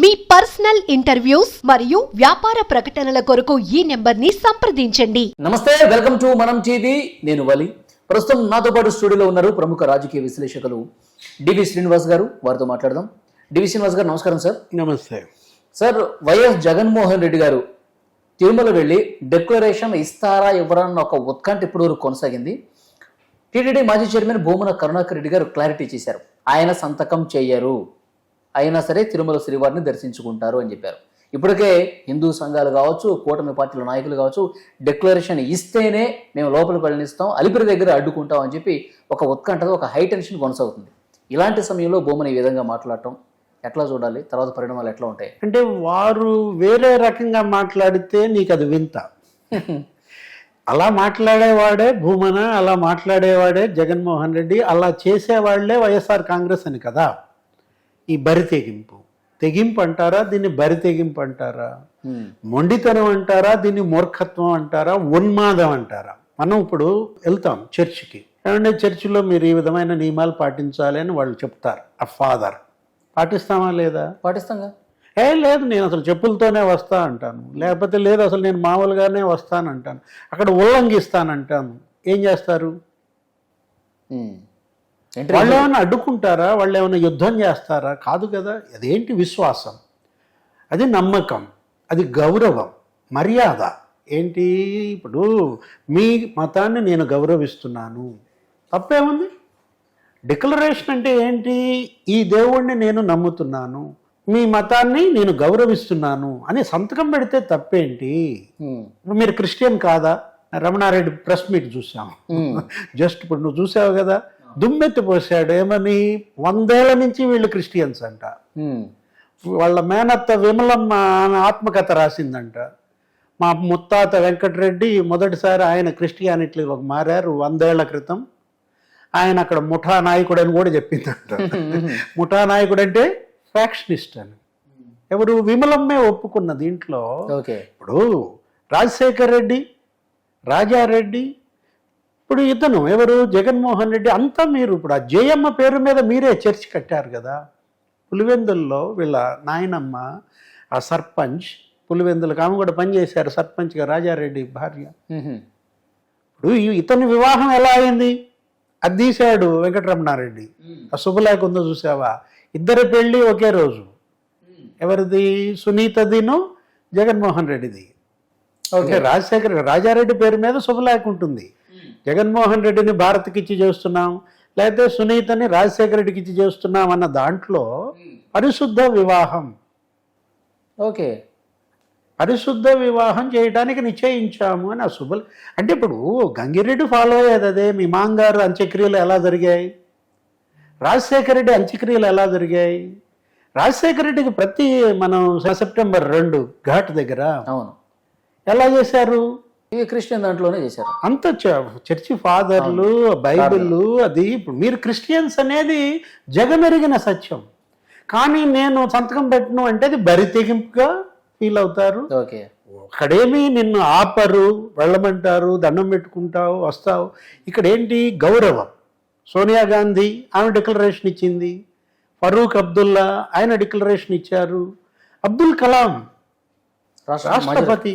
మీ personal interviews మరియు వ్యాపార ప్రకటనల కొరకు ఈ నెంబర్ని సంప్రదించండి. నమస్తే వెల్కమ్ టు మనం టీవీ. నేను వలి. ప్రస్తుతం నాతో పాటు స్టూడియోలో ఉన్నారు ప్రముఖ రాజకీయ విశ్లేషకులు డివి శ్రీనివాస్ గారు. వారితో మాట్లాడదాం. డివి శ్రీనివాస్ గారు నమస్కారం సార్. నమస్తే. సార్ వైఎస్ జగన్మోహన్ రెడ్డి గారు తిరుమల వెళ్ళి డిక్లరేషన్ ఇస్తారా ఇవ్వరా అన్న ఒక ఉత్కంఠ ఇప్పటి వరకు కొనసాగింది. టీటీడీ మాజీ చైర్మన్ భూమన కరుణాకర్ రెడ్డి గారు క్లారిటీ చేశారు. ఆయన సంతకం చేయరు. అయినా సరే తిరుమల శ్రీవారిని దర్శించుకుంటారు అని చెప్పారు. ఇప్పటికే హిందూ సంఘాలు కావచ్చు కూటమి పార్టీల నాయకులు కావచ్చు డిక్లరేషన్ ఇస్తేనే మేము లోపలికి వెళ్ళనిస్తాం అలిపిరి దగ్గర అడ్డుకుంటాం అని చెప్పి ఒక ఉత్కంఠతో ఒక హై టెన్షన్ కొనసాగుతుంది. ఇలాంటి సమయంలో భూమని ఈ విధంగా మాట్లాడటం ఎట్లా చూడాలి? తర్వాత పరిణామాలు ఎట్లా ఉంటాయి? అంటే వారు వేరే రకంగా మాట్లాడితే నీకు అది వింత. అలా మాట్లాడేవాడే భూమన అలా మాట్లాడేవాడే జగన్మోహన్ రెడ్డి అలా చేసేవాళ్ళే వైఎస్ఆర్ కాంగ్రెస్ అని కదా. ఈ బరి తెగింపు. తెగింపు అంటారా? దీన్ని బరి తెగింపు అంటారా. మొండితనం అంటారా? దీన్ని మూర్ఖత్వం అంటారా? ఉన్మాదం అంటారా? మనం ఇప్పుడు వెళ్తాం చర్చికి. ఏమంటే చర్చిలో మీరు ఈ విధమైన నియమాలు పాటించాలి అని వాళ్ళు చెప్తారు. ఆ ఫాదర్. పాటిస్తామా లేదా? పాటిస్తాంగా ఏ లేదు నేను అసలు చెప్పులతోనే వస్తా అంటాను. లేకపోతే లేదు అసలు నేను మామూలుగానే వస్తానంటాను. అక్కడ ఉల్లంఘిస్తానంటాను. ఏం చేస్తారు? వాళ్ళు ఏమైనా అడ్డుకుంటారా? వాళ్ళు ఏమైనా యుద్ధం చేస్తారా? కాదు కదా. అదేంటి విశ్వాసం? అది నమ్మకం. అది గౌరవం. మర్యాద. ఏంటి? ఇప్పుడు మీ మతాన్ని నేను గౌరవిస్తున్నాను. తప్పేముంది? డిక్లరేషన్ అంటే ఏంటి? ఈ దేవుణ్ణి నేను నమ్ముతున్నాను. మీ మతాన్ని నేను గౌరవిస్తున్నాను అని సంతకం పెడితే తప్పేంటి. ఇప్పుడు మీరు క్రిస్టియన్ కాదా? రమణారెడ్డి ప్రెస్ మీట్ చూసాం. హ్మ్. జస్ట్ ఇప్పుడు నువ్వు చూసావు కదా. దుమ్మెత్తి పోసాడు ఏమని? వందేళ్ళ నుంచి వీళ్ళు క్రిస్టియన్స్ అంట. వాళ్ళ మేనత్త విమలమ్మ ఆత్మకథ రాసిందంట. మా ముత్తాత వెంకటరెడ్డి మొదటిసారి ఆయన క్రిస్టియానిటీలోకి మారారు వందేళ్ళ క్రితం. ఆయన అక్కడ ముఠా నాయకుడు అని కూడా చెప్పిందంట. ముఠా నాయకుడు అంటే ఫ్యాక్షనిస్ట్ అని. ఎవరు? విమలమ్మే ఒప్పుకున్న దీంట్లో ఓకే. ఇప్పుడు రాజశేఖర్ రెడ్డి రాజారెడ్డి ఇప్పుడు ఇతను ఎవరు? జగన్మోహన్ రెడ్డి. అంతా మీరు ఇప్పుడు ఆ జయమ్మ పేరు మీద మీరే చర్చ్ కట్టారు కదా. పులివెందుల్లో వీళ్ళ నాయనమ్మ ఆ సర్పంచ్ పులివెందులకు ఆమె కూడా పనిచేశారు సర్పంచ్గా రాజారెడ్డి భార్య. ఇప్పుడు ఇతని వివాహం ఎలా అయింది? అది తీశాడు వెంకటరమణారెడ్డి. ఆ శుభలేఖ ఉందో చూసావా? ఇద్దరి పెళ్ళి ఒకే రోజు. ఎవరిది? సునీతదిను జగన్మోహన్ రెడ్డిది. ఓకే. రాజశేఖర్ రాజారెడ్డి పేరు మీద శుభలేఖ ఉంటుంది. జగన్మోహన్ రెడ్డిని భారత్కి ఇచ్చి చేస్తున్నాం లేకపోతే సునీతని రాజశేఖర రెడ్డికి ఇచ్చి చేస్తున్నాం అన్న దాంట్లో పరిశుద్ధ వివాహం. ఓకే. పరిశుద్ధ వివాహం చేయడానికి నిశ్చయించాము అని ఆ అంటే ఇప్పుడు గంగిరెడ్డి ఫాలో అయ్యేది అదే మీ మాంగారు అంత్యక్రియలు ఎలా జరిగాయి? రాజశేఖర రెడ్డి అంత్యక్రియలు ఎలా జరిగాయి? రాజశేఖర రెడ్డికి ప్రతి మనం సెప్టెంబర్ రెండు ఘాట్ దగ్గర అవును. ఎలా చేశారు? ఇవి క్రిస్టియన్ దాంట్లోనే చేశారు. అంత చర్చి ఫాదర్లు బైబిల్ అది ఇప్పుడు మీరు క్రిస్టియన్స్ అనేది జగమెరిగిన సత్యం. కానీ నేను సంతకం పెట్టను అంటే అది బరి తెగింపుగా ఫీల్ అవుతారు. ఓకే. అక్కడేమి నిన్ను ఆపరు వెళ్ళమంటారు దండం పెట్టుకుంటావు వస్తావు. ఇక్కడ ఏంటి గౌరవం. సోనియా గాంధీ ఆమె డిక్లరేషన్ ఇచ్చింది. ఫరూక్ అబ్దుల్లా ఆయన డిక్లరేషన్ ఇచ్చారు. అబ్దుల్ కలాం రాష్ట్ర రాష్ట్రపతి.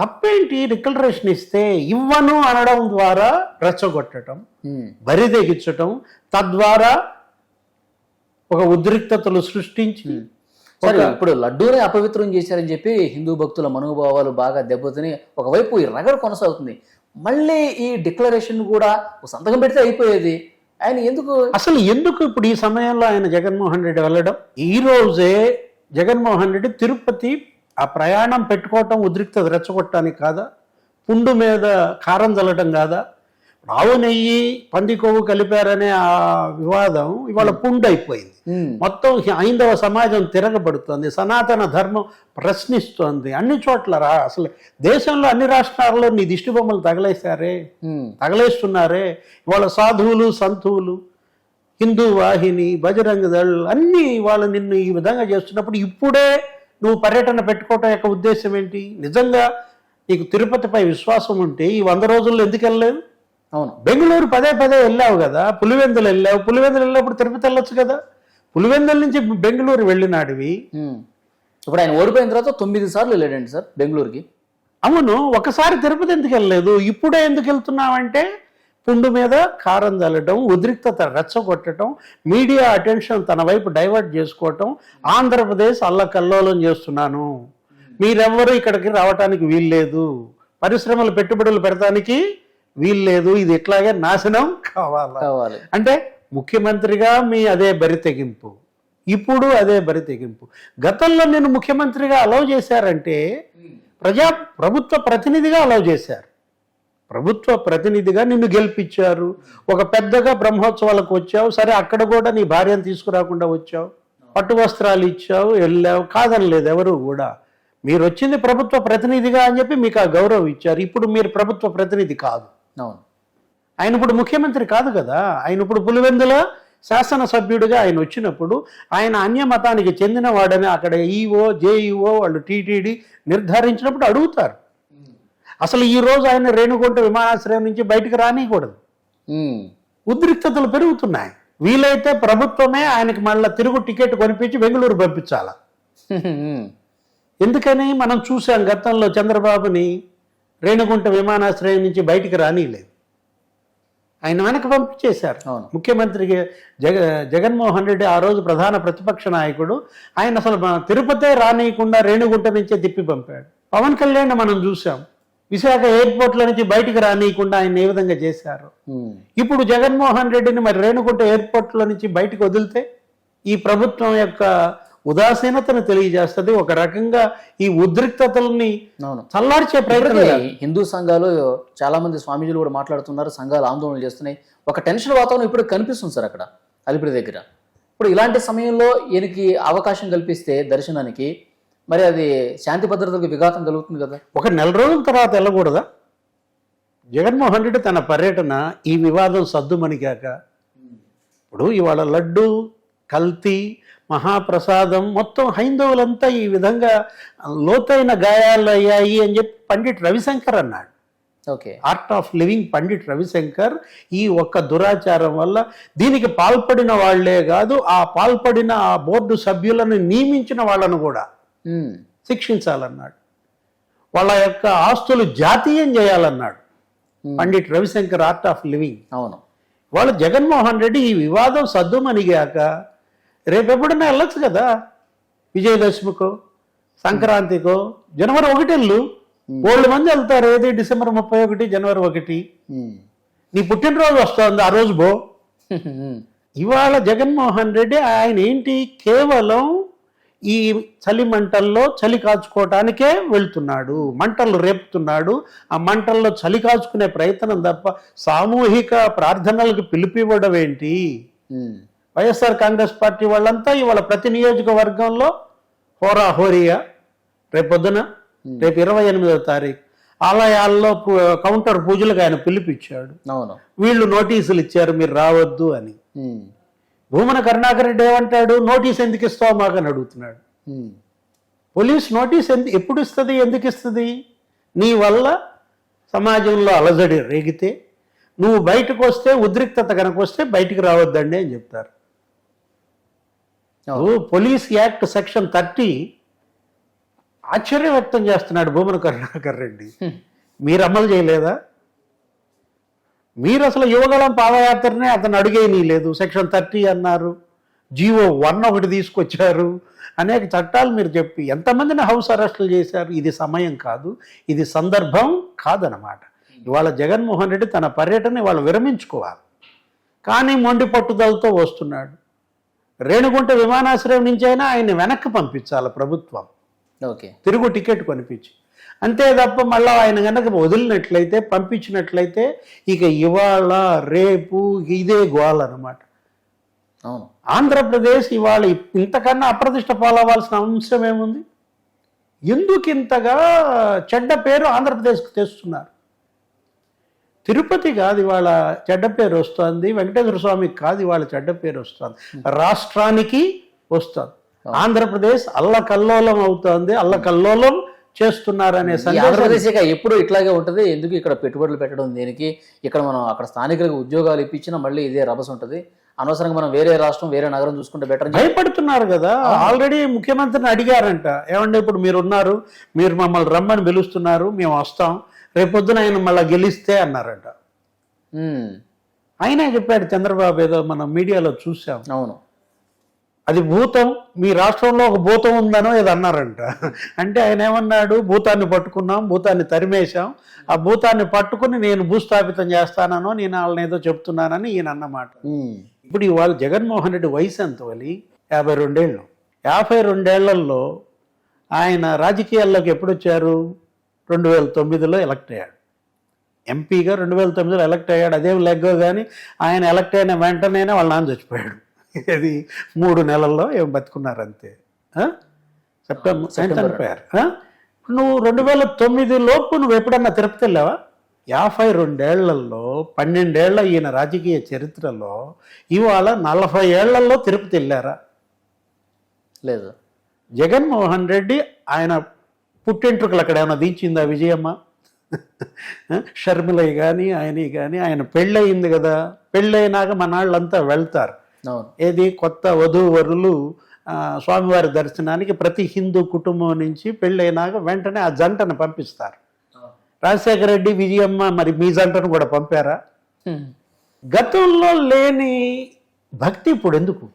తప్పేంటి? డిక్లరేషన్ ఇస్తే ఇవ్వను అనడం ద్వారా రెచ్చగొట్టడం. బరి తెగించటం తద్వారా ఒక ఉద్రిక్తతలు సృష్టించి సరే ఇప్పుడు లడ్డూనే అపవిత్రం చేశారని చెప్పి హిందూ భక్తుల మనోభావాలు బాగా దెబ్బతిని ఒకవైపు ఈ రగడ కొనసాగుతుంది. మళ్ళీ ఈ డిక్లరేషన్ కూడా ఒక సంతకం పెడితే అయిపోయేది. ఆయన ఎందుకు అసలు ఎందుకు ఇప్పుడు ఈ సమయంలో ఆయన జగన్మోహన్ రెడ్డి వెళ్ళడం? ఈ రోజే జగన్మోహన్ రెడ్డి తిరుపతి ఆ ప్రయాణం పెట్టుకోవటం ఉద్రిక్తత రెచ్చగొట్టడానికి కాదా? పుండు మీద కారం చల్లటం కాదా? ఆవు నెయ్యి పంది కొవ్వు కలిపారనే ఆ వివాదం ఇవాళ పుండు అయిపోయింది. మొత్తం హైందవ సమాజం తిరగబడుతోంది సనాతన ధర్మం ప్రశ్నిస్తోంది అన్ని చోట్ల రా అసలు దేశంలో అన్ని రాష్ట్రాల్లో నీ దిష్టి బొమ్మలు తగలేశారే. తగలేస్తున్నారే? ఇవాళ సాధువులు సంతువులు హిందూ వాహిని బజరంగ దళ్ అన్నీ వాళ్ళు నిన్ను ఈ విధంగా చేస్తున్నప్పుడు ఇప్పుడే నువ్వు పర్యటన పెట్టుకోవటం యొక్క ఉద్దేశం ఏంటి? నిజంగా నీకు తిరుపతిపై విశ్వాసం ఉంటే ఈ వంద రోజుల్లో ఎందుకు వెళ్ళలేదు అవును. బెంగళూరు పదే పదే వెళ్ళావు కదా పులివెందులు వెళ్ళావు పులివెందులు వెళ్ళినప్పుడు తిరుపతి వెళ్ళొచ్చు కదా. పులివెందుల నుంచి బెంగళూరు వెళ్ళినాడివి. ఇప్పుడు ఆయన ఓడిపోయిన తర్వాత తొమ్మిది సార్లు వెళ్ళాడండి సార్ బెంగళూరుకి. అవును ఒకసారి తిరుపతి ఎందుకు వెళ్ళలేదు? ఇప్పుడే ఎందుకు వెళ్తున్నావంటే పుండు మీద కారం చల్లటం ఉద్రిక్తత రెచ్చగొట్టడం మీడియా అటెన్షన్ తన వైపు డైవర్ట్ చేసుకోవటం ఆంధ్రప్రదేశ్ అల్లకల్లోలం చేస్తున్నాను. మీరెవ్వరూ ఇక్కడికి రావటానికి వీల్లేదు. పరిశ్రమలు పెట్టుబడులు పెడతానికి వీల్లేదు. ఇది ఇట్లాగే నాశనం కావాలా? కావాలి. అంటే ముఖ్యమంత్రిగా మీ అదే బరి తెగింపు. ఇప్పుడు అదే బరి తెగింపు. గతంలో నేను ముఖ్యమంత్రిగా అలౌ చేశారంటే ప్రజా ప్రభుత్వ ప్రతినిధిగా అలౌ చేశారు. ప్రభుత్వ ప్రతినిధిగా నిన్ను గెలిపించారు. ఒక పెద్దగా బ్రహ్మోత్సవాలకు వచ్చావు. సరే అక్కడ కూడా నీ భార్యను తీసుకురాకుండా వచ్చావు. పట్టు వస్త్రాలు ఇచ్చావు వెళ్ళావు. కాదనలేదు ఎవరు కూడా. మీరు వచ్చింది ప్రభుత్వ ప్రతినిధిగా అని చెప్పి మీకు ఆ గౌరవం ఇచ్చారు. ఇప్పుడు మీరు ప్రభుత్వ ప్రతినిధి కాదు. అవును. ఆయన ఇప్పుడు ముఖ్యమంత్రి కాదు కదా. ఆయన ఇప్పుడు పులివెందుల శాసనసభ్యుడిగా ఆయన వచ్చినప్పుడు ఆయన అన్య మతానికి చెందిన వాడని అక్కడ ఈఓ జేఈఓ వాళ్ళు టీటీడీ నిర్ధారించినప్పుడు అడుగుతారు. అసలు ఈ రోజు ఆయన రేణుగుంట విమానాశ్రయం నుంచి బయటకు రానియకూడదు. ఉద్రిక్తతలు పెరుగుతున్నాయి. వీలైతే ప్రభుత్వమే ఆయనకి మళ్ళీ తిరుగు టికెట్ కొనిపించి బెంగళూరు పంపించాల. ఎందుకని మనం చూసాం గతంలో చంద్రబాబుని రేణుగుంట విమానాశ్రయం నుంచి బయటికి రానియలేదు. ఆయన వెనక పంపించేశారు. అవును. ముఖ్యమంత్రికి జగ జగన్మోహన్ రెడ్డి ఆ రోజు ప్రధాన ప్రతిపక్ష నాయకుడు ఆయన అసలు తిరుపతే రానియకుండా రేణుగుంట నుంచే తిప్పి పంపాడు. పవన్ కళ్యాణ్ మనం చూసాం విశాఖ ఎయిర్పోర్ట్ల నుంచి బయటికి రానియకుండా ఆయన ఏ విధంగా చేశారు. ఇప్పుడు జగన్మోహన్ రెడ్డిని మరి రేణుగుంట ఎయిర్పోర్ట్ల నుంచి బయటకు వదిలితే ఈ ప్రభుత్వం యొక్క ఉదాసీనతను తెలియజేస్తుంది. ఒక రకంగా ఈ ఉద్రిక్తతల్ని చల్లార్చే ప్రయత్నం. హిందూ సంఘాలు చాలా మంది స్వామీజీలు కూడా మాట్లాడుతున్నారు. సంఘాలు ఆందోళన చేస్తున్నాయి. ఒక టెన్షన్ వాతావరణం ఇప్పుడు కనిపిస్తుంది సార్ అక్కడ అలిపిరి దగ్గర. ఇప్పుడు ఇలాంటి సమయంలో ఈయనకి అవకాశం కల్పిస్తే దర్శనానికి మరి అది శాంతి భద్రతలకు విఘాతం కలుగుతుంది కదా. ఒక నెల రోజుల తర్వాత వెళ్ళకూడదా? జగన్మోహన్ రెడ్డి తన పర్యటన ఈ వివాదం సద్దుమణిగాక. ఇప్పుడు ఇవాళ లడ్డు కల్తీ మహాప్రసాదం మొత్తం హైందవులంతా ఈ విధంగా లోతైన గాయాలు అయ్యాయి అని చెప్పి పండిట్ రవిశంకర్ అన్నాడు. Okay. Art of living Pandit Ravishankar ఈ ఒక్క దురాచారం వల్ల దీనికి పాల్పడిన వాళ్ళే కాదు ఆ పాల్పడిన ఆ బోర్డు సభ్యులను నియమించిన వాళ్ళను కూడా. శిక్షించాలన్నాడు. వాళ్ళ యొక్క ఆస్తులు జాతీయం చేయాలన్నాడు. Pandit Ravishankar art of living అవును. వాళ్ళు జగన్మోహన్ రెడ్డి ఈ వివాదం సద్దుమణిగాక రేపెప్పుడైనా వెళ్ళొచ్చు కదా? విజయదశమికో సంక్రాంతికో జనవరి ఒకటెళ్ళు ఓళ్ళు మంది వెళ్తారు. ఏది? డిసెంబర్ ముప్పై ఒకటి జనవరి ఒకటి. నీ పుట్టినరోజు వస్తుంది ఆ రోజు బో. ఇవాళ జగన్మోహన్ రెడ్డి ఆయన ఏంటి? కేవలం ఈ చలి మంటల్లో చలి కాచుకోవటానికే వెళ్తున్నాడు. మంటలు రేపుతున్నాడు. ఆ మంటల్లో చలి కాచుకునే ప్రయత్నం తప్ప సామూహిక ప్రార్థనలకు పిలిపివ్వడం ఏంటి. వైఎస్ఆర్ కాంగ్రెస్ పార్టీ వాళ్ళంతా ఇవాళ ప్రతి నియోజకవర్గంలో హోరాహోరీగా రేపొద్దున రేపు ఇరవై ఎనిమిదవ తారీఖు ఆలయాల్లో కౌంటర్ పూజలకు ఆయన పిలిపించాడు. వీళ్ళు నోటీసులు ఇచ్చారు మీరు రావద్దు అని. భూమన కరుణాకర్ రెడ్డి ఏమంటాడు? నోటీస్ ఎందుకు ఇస్తావు మాకు అని అడుగుతున్నాడు. పోలీస్ నోటీస్ ఎందు ఎప్పుడు ఇస్తుంది? ఎందుకు ఇస్తుంది? నీ వల్ల సమాజంలో అలజడి రేగితే నువ్వు బయటకు వస్తే ఉద్రిక్తత కనుక వస్తే బయటికి రావద్దండి అని చెప్తారు. పోలీస్ యాక్ట్ సెక్షన్ థర్టీ ఆశ్చర్యం వ్యక్తం చేస్తున్నాడు భూమన కరుణాకర్ రెడ్డి. మీరు అమలు చేయలేదా? మీరు అసలు యువగలం పాదయాత్రనే అతను అడిగేయనీ లేదు. సెక్షన్ థర్టీ అన్నారు. జీవో వన్ ఒకటి తీసుకొచ్చారు. అనేక చట్టాలు మీరు చెప్పి ఎంతమందిని హౌస్ అరెస్టులు చేశారు? ఇది సమయం కాదు. ఇది సందర్భం కాదనమాట ఇవాళ జగన్మోహన్ రెడ్డి తన పర్యటన ఇవాళ విరమించుకోవాలి. కానీ మొండి పట్టుదలతో వస్తున్నాడు. రేణుగుంట విమానాశ్రయం నుంచి అయినా ఆయన్ని వెనక్కి పంపించాలి ప్రభుత్వం. ఓకే. తిరుగు టికెట్ కొనిపించి. అంతే తప్ప మళ్ళీ ఆయన కనుక వదిలినట్లయితే పంపించినట్లయితే ఇక ఇవాళ రేపు ఇదే గోల్ అనమాట అవును. ఆంధ్రప్రదేశ్ ఇవాళ ఇంతకన్నా అప్రతిష్ట పాలవ్వాల్సిన అంశం ఏముంది? ఎందుకు ఇంతగా చెడ్డ పేరు ఆంధ్రప్రదేశ్కి తెస్తున్నారు? తిరుపతి కాదు ఇవాళ చెడ్డ పేరు వస్తుంది వెంకటేశ్వర స్వామికి కాదు ఇవాళ చెడ్డ పేరు వస్తుంది. రాష్ట్రానికి వస్తుంది. ఆంధ్రప్రదేశ్ అల్లకల్లోలం అవుతోంది అల్లకల్లోలం చేస్తున్నారనే ఈ సందేశం ఆంధ్రప్రదేశ్ ఇక ఎప్పుడు ఇట్లాగే ఉంటుంది. ఎందుకు ఇక్కడ పెట్టుబడులు పెట్టడం దేనికి? ఇక్కడ మనం అక్కడ స్థానికులకు ఉద్యోగాలు ఇప్పించినా మళ్ళీ ఇదే రభస ఉంటుంది. అనవసరంగా మనం వేరే రాష్ట్రం వేరే నగరం చూసుకుంటే బెటర్ భయపడుతున్నారు కదా. ఆల్రెడీ ముఖ్యమంత్రిని అడిగారంట. ఏమంటే ఇప్పుడు మీరు ఉన్నారు మీరు మమ్మల్ని రమ్మని పిలుస్తున్నారు మేము వస్తాం. రేపొద్దున ఆయన మళ్ళీ గెలిస్తే అన్నారంట. ఆయనే చెప్పాడు చంద్రబాబు ఏదో మనం మీడియాలో చూసాం అవును. అది భూతం మీ రాష్ట్రంలో ఒక భూతం ఉందనో ఏదో అన్నారంట. అంటే ఆయన ఏమన్నాడు? భూతాన్ని పట్టుకున్నాం భూతాన్ని తరిమేశాం. ఆ భూతాన్ని పట్టుకుని నేను భూస్థాపితం చేస్తానో నేను వాళ్ళని ఏదో చెప్తున్నానని ఈయన అన్నమాట. ఇప్పుడు ఇవాళ జగన్మోహన్ రెడ్డి వయసు ఎంత వలి? యాభై రెండేళ్ళు. యాభై రెండేళ్ళలో ఆయన రాజకీయాల్లోకి ఎప్పుడు వచ్చారు రెండు వేల తొమ్మిదిలో ఎలక్ట్ అయ్యాడు. ఎంపీగా రెండు వేల తొమ్మిదిలో ఎలక్ట్ అయ్యాడు. అదేం లెగ్గో కానీ ఆయన ఎలక్ట్ అయిన వెంటనే వాళ్ళ నాన్న చచ్చిపోయాడు. ఇది మూడు నెలల్లో ఏం బతుకున్నారు అంతే? సెప్టెంబర్. చనిపోయారు ఆ? నువ్వు రెండు వేల తొమ్మిది లోపు నువ్వు ఎప్పుడన్నా తిరుపతి వెళ్ళావా? యాభై రెండేళ్ళలో పన్నెండేళ్ళ ఈయన రాజకీయ చరిత్రలో ఇవాళ నలభై ఏళ్ళలో తిరుపతి వెళ్ళారా? లేదు. జగన్మోహన్ రెడ్డి ఆయన పుట్టెంట్రుకలు అక్కడ ఏమైనా దించిందా విజయమ్మ? షర్మిలయ్య కానీ ఆయన కానీ ఆయన పెళ్ళయింది కదా. పెళ్ళయినాక మన వాళ్ళంతా వెళ్తారు. ఏది కొత్త వధూవరులు స్వామివారి దర్శనానికి ప్రతి హిందూ కుటుంబం నుంచి పెళ్ళైనాక వెంటనే ఆ జంటను పంపిస్తారు. రాజశేఖర రెడ్డి విజయమ్మ మరి మీ జంటను కూడా పంపారా. గతంలో లేని భక్తి ఇప్పుడు ఎందుకు?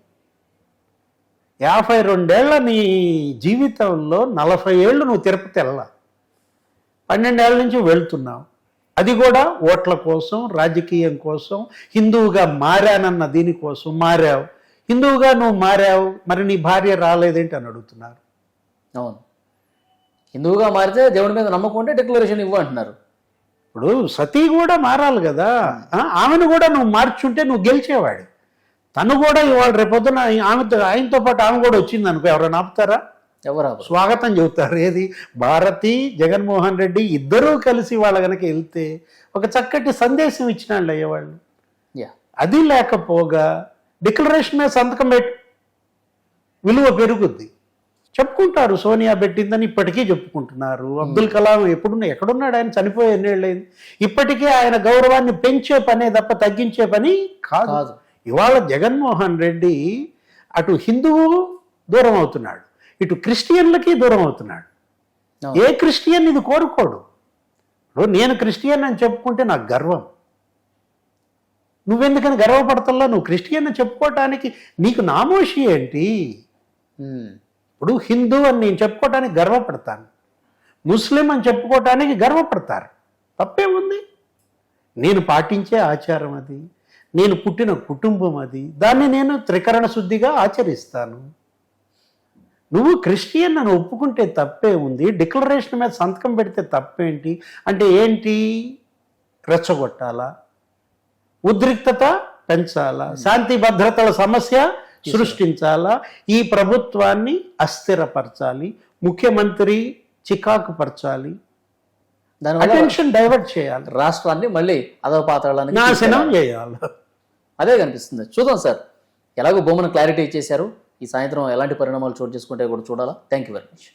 యాభై రెండేళ్ళ నీ జీవితంలో నలభై ఏళ్ళు నువ్వు తిరుపతి వెళ్ళ పన్నెండేళ్ళ నుంచి వెళ్తున్నావు. అది కూడా ఓట్ల కోసం రాజకీయం కోసం హిందువుగా మారానన్న దీనికోసం మారావు. హిందువుగా నువ్వు మారావు మరి నీ భార్య రాలేదేంటి అని అడుగుతున్నారు. అవును. హిందువుగా మారితే దేవుడి మీద నమ్మకం ఉంటే డిక్లరేషన్ ఇవ్వు అంటున్నారు. ఇప్పుడు సతీ కూడా మారాలి కదా. ఆమెను కూడా నువ్వు మార్చుంటే నువ్వు గెలిచేవాడు తను కూడా ఇవాళ రేపొద్దున ఆమెతో ఆయనతో పాటు ఆమె కూడా వచ్చింది అనుకో ఎవరైనా ఆపుతారా? ఎవరు. స్వాగతం చెబుతారు. ఏది? భారతి జగన్మోహన్ రెడ్డి ఇద్దరూ కలిసి వాళ్ళ కనుక వెళ్తే ఒక చక్కటి సందేశం ఇచ్చినాళ్ళు అయ్యేవాళ్ళు. యా. అది లేకపోగా డిక్లరేషన్ మీద సంతకం పెట్టు. విలువ పెరుగుద్ది. చెప్పుకుంటారు. సోనియా పెట్టిందని ఇప్పటికీ చెప్పుకుంటున్నారు. అబ్దుల్ కలాం ఎప్పుడున్నా ఎక్కడున్నాడు? ఆయన చనిపోయి ఎన్నేళ్ళైంది? ఇప్పటికీ ఆయన గౌరవాన్ని పెంచే పనే తప్ప తగ్గించే పని కాదు. కాదు. ఇవాళ జగన్మోహన్ రెడ్డి అటు హిందువు దూరం అవుతున్నాడు. ఇటు క్రిస్టియన్లకి దూరం అవుతున్నాడు. ఏ క్రిస్టియన్ ఇది కోరుకోడు? ఇప్పుడు నేను క్రిస్టియన్ అని చెప్పుకుంటే నాకు గర్వం. నువ్వెందుకని గర్వపడతల్లా? నువ్వు క్రిస్టియన్ అని చెప్పుకోవటానికి నీకు నామోషి ఏంటి. ఇప్పుడు హిందూ అని నేను చెప్పుకోవటానికి గర్వపడతాను. ముస్లిం అని చెప్పుకోవటానికి గర్వపడతారు. తప్పే ఉంది. నేను పాటించే ఆచారం అది. నేను పుట్టిన కుటుంబం అది. దాన్ని నేను త్రికరణ శుద్ధిగా ఆచరిస్తాను. నువ్వు క్రిస్టియన్ అని ఒప్పుకుంటే తప్పే ఉంది. డిక్లరేషన్ మీద సంతకం పెడితే తప్పేంటి? అంటే ఏంటి? రెచ్చగొట్టాలా? ఉద్రిక్తత పెంచాలా? శాంతి భద్రతల సమస్య సృష్టించాలా? ఈ ప్రభుత్వాన్ని అస్థిరపరచాలి. ముఖ్యమంత్రి చికాకు పరచాలి. అటెన్షన్ డైవర్ట్ చేయాలి. రాష్ట్రాన్ని మళ్ళీ అదవ పాత్రడానికి నాశనం చేయాలి. అదే కనిపిస్తుంది. చూద్దాం సార్. ఎలాగో బొమ్మను క్లారిటీ ఇచ్చేశారు. ఈ సాయంత్రం ఎలాంటి పరిణామాలు చోటు చేసుకుంటే కూడా చూడాలా? Thank you very much